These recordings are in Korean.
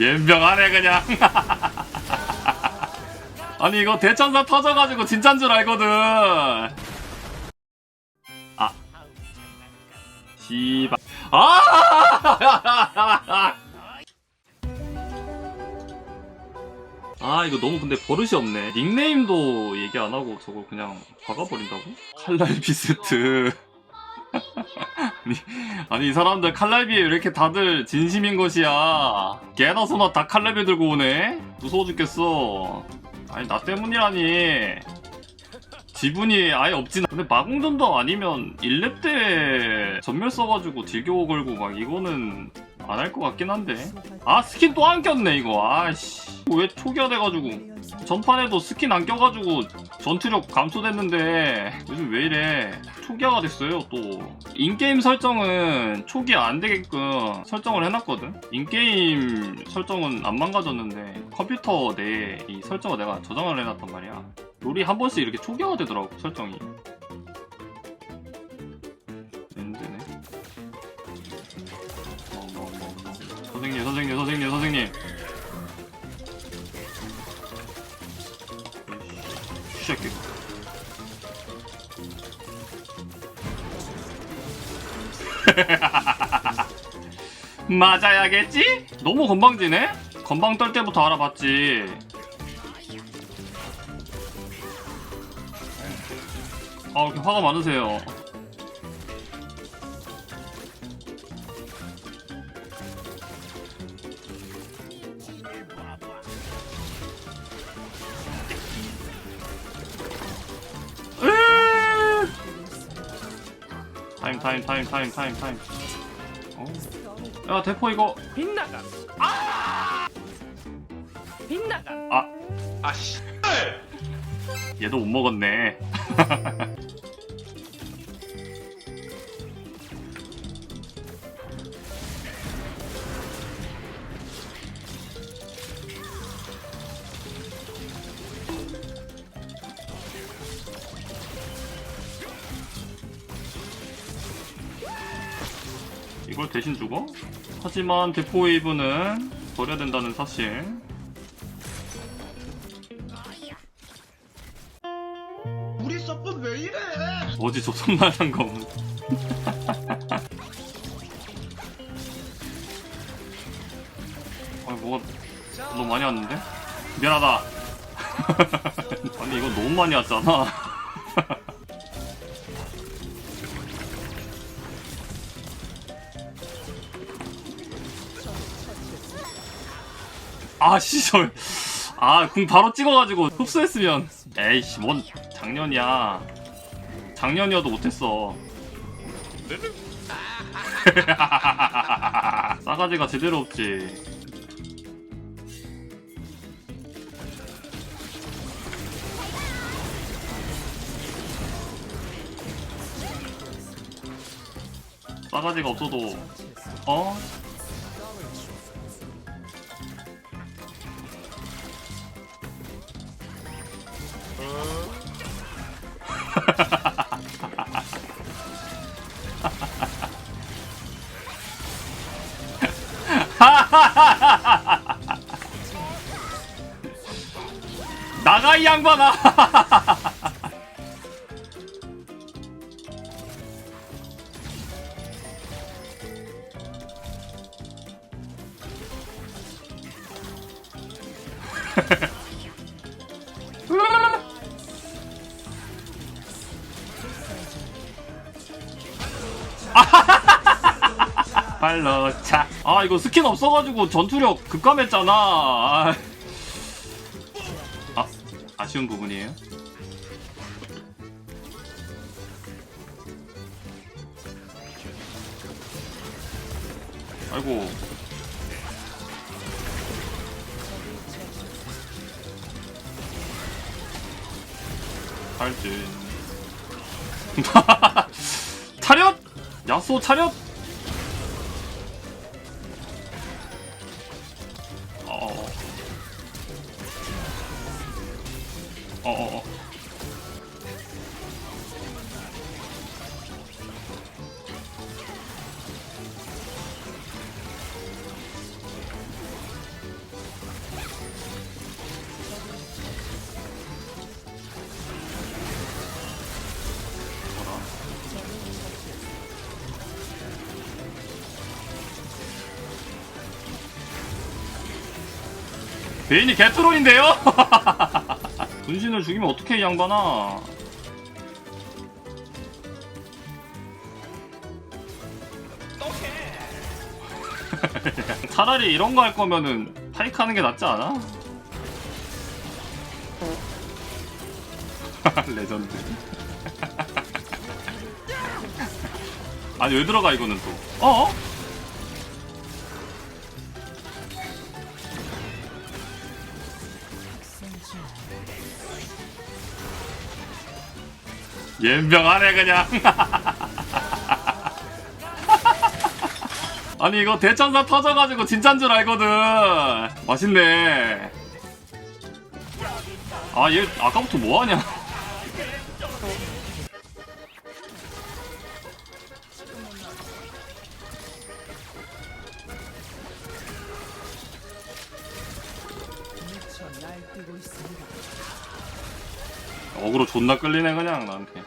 연병하네 그냥. 아니 이거 대천사 터져가지고 진짠 줄 알거든. 아. 씨발. 아! 아 이거 너무 근데 버릇이 없네. 닉네임도 얘기 안 하고 저거 그냥 박아버린다고? 칼날비 세트 아니, 이 사람들 칼날비에 왜 이렇게 다들 진심인 것이야? 개나 소나 다 칼날비 들고 오네? 무서워 죽겠어. 아니 나 때문이라니. 지분이 아예 없진 않- 근데 마공전도 아니면 1렙 때 전멸 써가지고 딜교 걸고 막 이거는 안 할 것 같긴 한데. 아 스킨 또 안 꼈네 이거. 아씨. 왜 초기화 돼가지고. 전판에도 스킨 안 껴가지고 전투력 감소됐는데. 요즘 왜 이래? 초기화가 됐어요 또. 인게임 설정은 초기화 안 되게끔 설정을 해놨거든? 인게임 설정은 안 망가졌는데 컴퓨터 내 이 설정을 내가 저장을 해놨단 말이야. 롤이 한 번씩 이렇게 초기화가 되더라고 설정이 새끼 맞아야겠지? 너무 건방지네? 건방 떨 때부터 알아봤지 아 이렇게 화가 많으세요 타임 타임 타임 타임 타임 어. 야 대포 이거 빗나가. 아! 빗나가. 아씨 얘도 못 먹었네 이걸 대신 주고. 하지만 대포 웨이브는 버려야 된다는 사실. 우리 서폿 왜 이래? 저 손말한 거 아 뭐가 너무 많이 왔는데? 미안하다. 아니 이거 너무 많이 왔잖아 아 씨절 아 궁 바로 찍어가지고 흡수했으면. 에이씨 뭔 작년이야. 작년이어도 못했어. 싸가지가 제대로 없지. 싸가지가 없어도 어? 나가 이 양반아 발로 차. 아 이거 스킨 없어가지고 전투력 급감했잖아. 아, 아 아쉬운 부분이에요. 아이고. 탈진. 차렷! 야쏘 차렷! 어어어. 베인이 개트롤인데요? 분신을 죽이면 어떻게 이 양반아 차라리 이런 거 할 거면은 파이크 하는 게 낫지 않아? 레전드 아니 왜 들어가 이거는 또 어? 연병하네 그냥. 아니 이거 대천사 터져가지고 진짠 줄 알거든. 맛있네. 아 얘 아까부터 뭐하냐? 어그로 존나 끌리네 그냥 나한테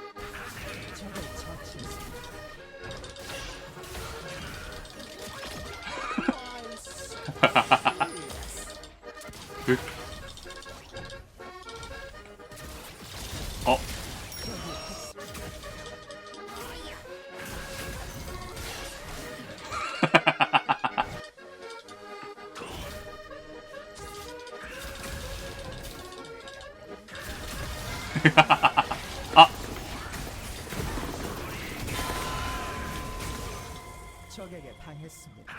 아! 적에게 당했습니다.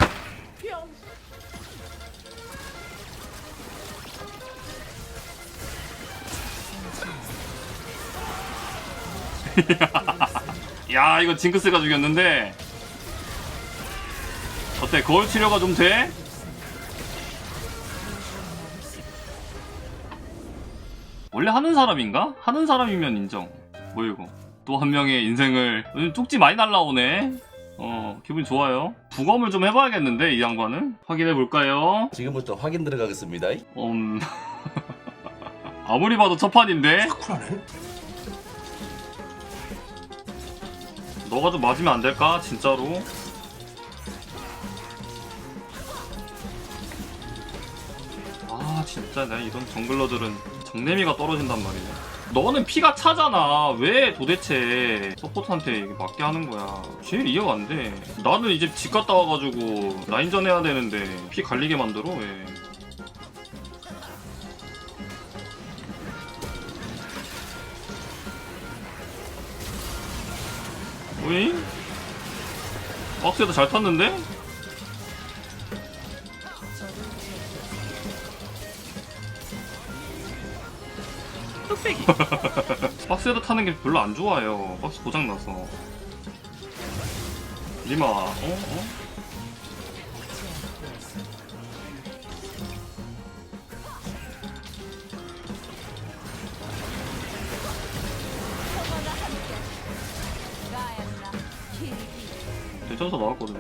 야 이거 징크스가 죽였는데. 어때? 거울 치료가 좀 돼? 원래 하는 사람인가? 하는 사람이면 인정. 뭐 이거? 또 한 명의 인생을 요즘 쪽지 많이 날라오네. 어 기분 좋아요. 부검을 좀 해봐야겠는데 이 양반은? 확인해 볼까요? 지금부터 확인 들어가겠습니다. 음 아무리 봐도 첫 판인데 너가 좀 맞으면 안 될까? 진짜로? 아 진짜 내가 이런 정글러들은 정내미가 떨어진단 말이야 너는 피가 차잖아. 왜 도대체 서포트한테 맞게 하는 거야? 제일 이해가 안돼. 나는 이제 집 갔다 와가지고 라인전 해야 되는데 피 갈리게 만들어 왜 오잉? 박스에도 잘 탔는데? 뚝배기. 박스에도 타는 게 별로 안 좋아요. 박스 고장나서. 리마, 어? 어? 대천사 나왔거든요.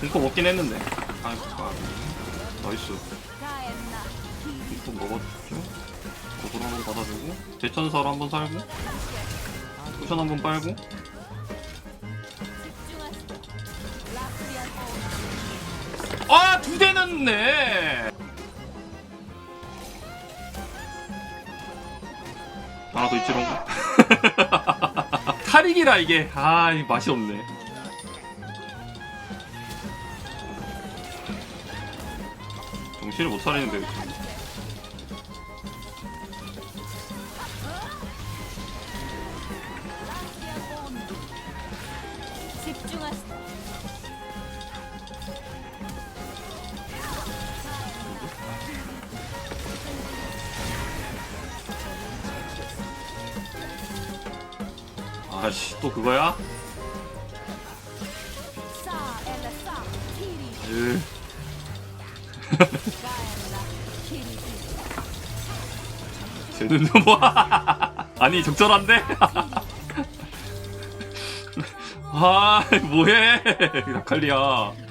공포 먹긴 했는데. 아이고, 아, 나이스. 좀 먹어주죠. 고글 한번 받아주고, 대천사로 한번 살고, 쿠션 한번 빨고, 아, 두 대는 네! 나더 있지롱. 탈익이라 이게. 아, 이 맛이 없네. 정신을 못 차리는데. 아씨, 또 그거야? 으. 쟤는 좀 뭐. 아니, 적절한데? 아, 뭐해. 라칼리야.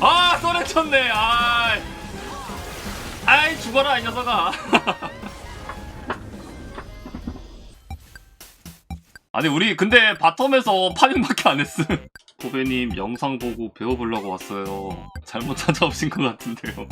아, 소리 쳤네. 아, 아이 죽어라 이 녀석아. 아니 우리 근데 바텀에서 파밍밖에 안 했음. 고배님 영상 보고 배워보려고 왔어요. 잘못 찾아오신 것 같은데요.